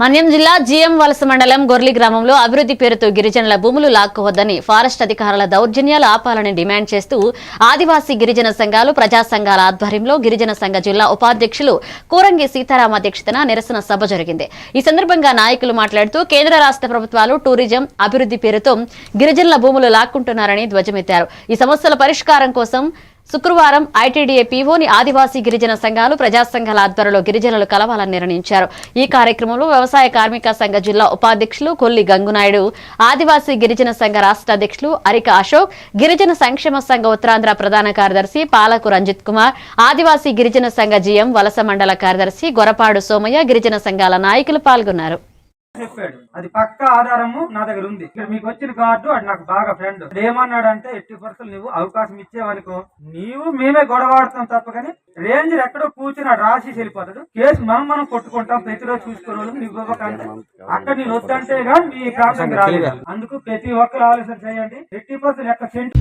మన్యం జిల్లా జిఎం వలస మండలం గొర్లి గ్రామంలో అభివృద్ధి పేరుతో గిరిజనుల భూములు లాక్కోవద్దని ఫారెస్ట్ అధికారుల దౌర్జన్యాలు ఆపాలని డిమాండ్ చేస్తూ ఆదివాసీ గిరిజన సంఘాలు ప్రజా సంఘాల ఆధ్వర్యంలో గిరిజన సంఘ జిల్లా ఉపాధ్యక్షులు కూరంగి సీతారాం అధ్యక్షతన నిరసన సభ జరిగింది. ఈ సందర్భంగా నాయకులు మాట్లాడుతూ కేంద్ర రాష్ట్ర ప్రభుత్వాలు టూరిజం అభివృద్ధి పేరుతో గిరిజనుల భూములు లాక్కుంటున్నారని ధ్వజమెత్తారు. ఈ సమస్యల పరిష్కారం కోసం శుక్రవారం ఐటీడీఏ పీఓని ఆదివాసీ గిరిజన సంఘాలు ప్రజా సంఘాల ఆధ్వర్యంలో గిరిజనులు కలవాలని నిర్ణయించారు. ఈ కార్యక్రమంలో వ్యవసాయ కార్మిక సంఘ జిల్లా ఉపాధ్యక్షులు కొల్లి గంగునాయుడు ఆదివాసీ గిరిజన సంఘ రాష్ట్ర అధ్యక్షులు అరిక అశోక్ గిరిజన సంక్షేమ సంఘ ఉత్తరాంధ్ర ప్రధాన కార్యదర్శి పాలకు రంజిత్ కుమార్ ఆదివాసీ గిరిజన సంఘ జీఎం వలస మండల కార్యదర్శి గొరపాడు సోమయ్య గిరిజన సంఘాల నాయకులు పాల్గొన్నారు. చెప్పాడు. అది పక్క ఆధారము నా దగ్గర ఉంది. ఇక్కడ మీకు వచ్చిన కార్డు అది నాకు బాగా ఫ్రెండ్ ఏమన్నాడు అంటే ఎట్టి పరిస్థితులు నువ్వు అవకాశం ఇచ్చేవనుకో నీవు మేమే గొడవాడుతాం తప్ప కానీ రేంజర్ ఎక్కడో కూర్చుని రాసి వెళ్ళిపోతాడు. కేసు మనం మనం కొట్టుకుంటాం ప్రతిరోజు చూసుకునే వాళ్ళు నీకు ఇవ్వకంటే. అక్కడ నేను వద్దంటే కానీ మీ ప్రాంతం రాలేదు. అందుకు ప్రతి ఒక్కరు ఆలోచన చేయండి. ఎట్టి పరిస్థితులు ఎక్కడ సెంటు